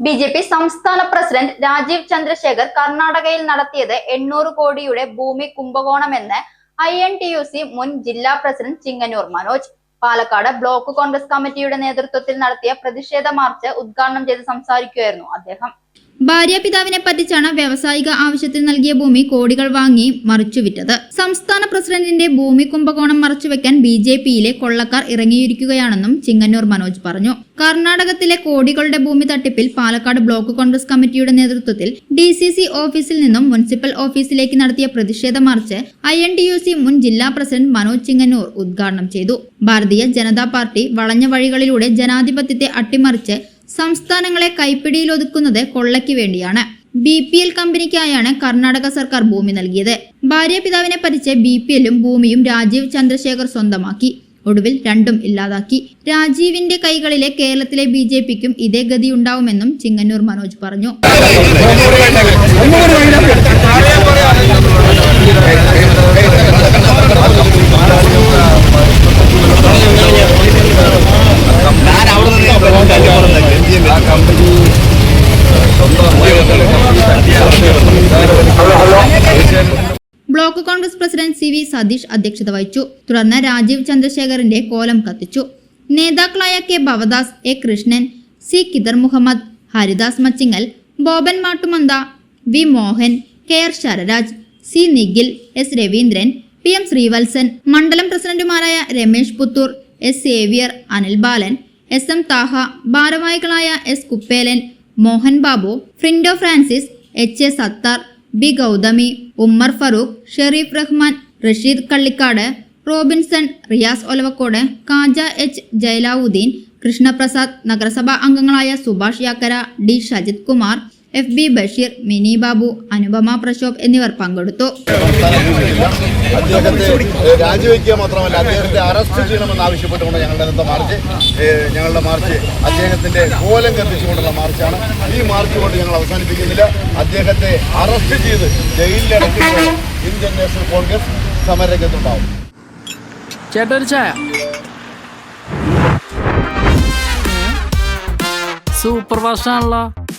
B J P സംസ്ഥാന president Rajeev Chandrasekhar കർണാടകയിൽ നടത്തിയത് എണ്ണൂറ് കോടിയുടെ ഭൂമി കുംഭകോണമെന്ന് I N T U C മുൻ ജില്ലാ പ്രസിഡന്റ് ചിങ്ങന്നൂർ മനോജ്. പാലക്കാട് ബ്ലോക്ക് കോൺഗ്രസ് കമ്മിറ്റിയുടെ നേതൃത്വത്തിൽ നടത്തിയ പ്രതിഷേധ മാർച്ച് ഉദ്ഘാടനം ചെയ്ത് സംസാരിക്കുകയായിരുന്നു അദ്ദേഹം. ഭാര്യ പിതാവിനെ പറ്റിച്ചാണ് വ്യാവസായിക ആവശ്യത്തിന് നൽകിയ ഭൂമി കോടികൾ വാങ്ങി മറിച്ചുവിറ്റത്. സംസ്ഥാന പ്രസിഡന്റിന്റെ ഭൂമി കുംഭകോണം മറച്ചുവെക്കാൻ ബി ജെ പിയിലെ കൊള്ളക്കാർ ഇറങ്ങിയിരിക്കുകയാണെന്നും ചിങ്ങന്നൂർ മനോജ് പറഞ്ഞു. കർണാടകത്തിലെ കോടികളുടെ ഭൂമി തട്ടിപ്പിൽ പാലക്കാട് ബ്ലോക്ക് കോൺഗ്രസ് കമ്മിറ്റിയുടെ നേതൃത്വത്തിൽ ഡി സി സി ഓഫീസിൽ നിന്നും മുനിസിപ്പൽ ഓഫീസിലേക്ക് നടത്തിയ പ്രതിഷേധ march I N T U C മുൻ ജില്ലാ പ്രസിഡന്റ് മനോജ് ചിങ്ങന്നൂർ ഉദ്ഘാടനം ചെയ്തു. ഭാരതീയ ജനതാ പാർട്ടി വളഞ്ഞ വഴികളിലൂടെ ജനാധിപത്യത്തെ അട്ടിമറിച്ച് സംസ്ഥാനങ്ങളെ കൈപ്പിടിയിലൊതുക്കുന്നത് കൊള്ളയ്ക്ക് വേണ്ടിയാണ്. ബി പി എൽ കമ്പനിക്കായാണ് കർണാടക സർക്കാർ ഭൂമി നൽകിയത്. ഭാര്യ പിതാവിനെ പറ്റിച്ച് ബി പി എല്ലും ഭൂമിയും രാജീവ് ചന്ദ്രശേഖർ സ്വന്തമാക്കി. ഒടുവിൽ രണ്ടും ഇല്ലാതാക്കി. രാജീവിന്റെ കൈകളിലെ കേരളത്തിലെ ബി ജെ പിക്കും ഇതേ ഗതി ഉണ്ടാവുമെന്നും ചിങ്ങന്നൂർ മനോജ് പറഞ്ഞു. Block Congress president C V Satheesh അധ്യക്ഷത വഹിച്ചു. തുടർന്ന് രാജീവ് ചന്ദ്രശേഖറിന്റെ കോലം കത്തിച്ചു. നേതാക്കളായ K Bhavadas A Krishnan C Kidar Muhammad Haridas Machingal Boban Mattumantha V Mohan K R Shararaj C Nikhil S Raveendran P M Sreevalsan മണ്ഡലം പ്രസിഡന്റുമാരായ Ramesh Puthur S Xavier Anil Balan S M Thaha ഭാരവാഹികളായ S Kuppelan Mohan Babu Frindo Francis H A Sathar B Gauthami Ummer Farooq Shereef Rahman Rasheed Kallikkad Robinson Riyas Olavakkode Kaja H Jayalavuddin Krishnaprasad നഗരസഭാ അംഗങ്ങളായ Subhash Yakkara D Shajith Kumar F B Basheer Mini Babu Anupama Prashobh എന്നിവർ പങ്കെടുത്തു. രാജിവെക്കുക മാത്രമല്ല അദ്ദേഹത്തെ arrest ചെയ്യണമെന്ന് ആവശ്യപ്പെട്ടുകൊണ്ട് ഞങ്ങളുടെ ഇന്നത്തെ മാർച്ച് ഞങ്ങളുടെ മാർച്ച് അദ്ദേഹത്തിന്റെ കോലം കത്തിച്ചുകൊണ്ടുള്ള മാർച്ചാണ്. ഈ മാർച്ച് കൊണ്ട് ഞങ്ങൾ അവസാനിപ്പിക്കുന്നില്ല. അദ്ദേഹത്തെ അറസ്റ്റ് ചെയ്ത് ജയിലിലടക്കുമ്പോൾ ഇന്ത്യൻ നാഷണൽ കോൺഗ്രസ് സമരരംഗത്തുണ്ടാവും. ചേട്ടൊരു ചായ. സൂപ്പർ ഫാസ്റ്റ് ആണല്ലോ